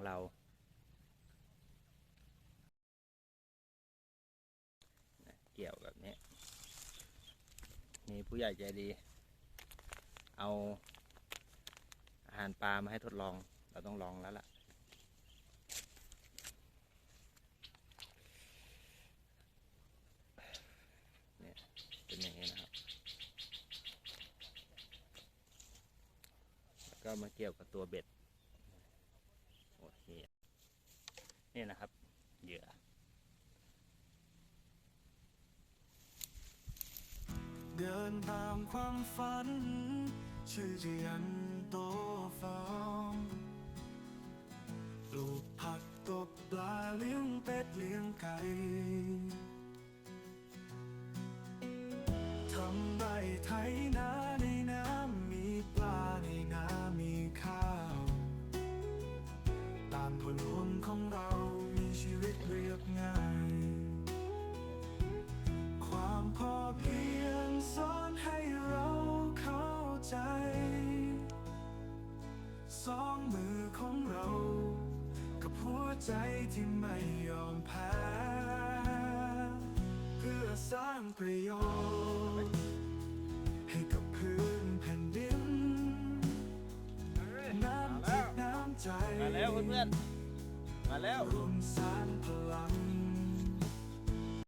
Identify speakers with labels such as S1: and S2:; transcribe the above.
S1: ของเราเกี่ยวแบบนี้ มีผู้ใหญ่ใจดี เอาอาหารปลามาให้ทดลอง เราต้องลองแล้วล่ะ เนี่ย เป็นอย่างนี้นะครับ แล้วก็มาเกี่ยวกับตัวเบ็ด คนี่นะครับเหยื่อ
S2: เดินตามความฝัน ชื่อจะยันโตฟองปลูกผักตกปลาเลี้ยงเป็ดเลี้ยงไก่ทำไรไถนา สองมือของเรา กับหัวใจที่ไม่ยอมแพ้ เพื่อสร้างประโยชน์ ให้กับพื้นแผ่นดิน น้ำจิตน้ำใจ
S1: มาแล้วเพื่อนๆมาแล้ว
S2: รวมสางพลัง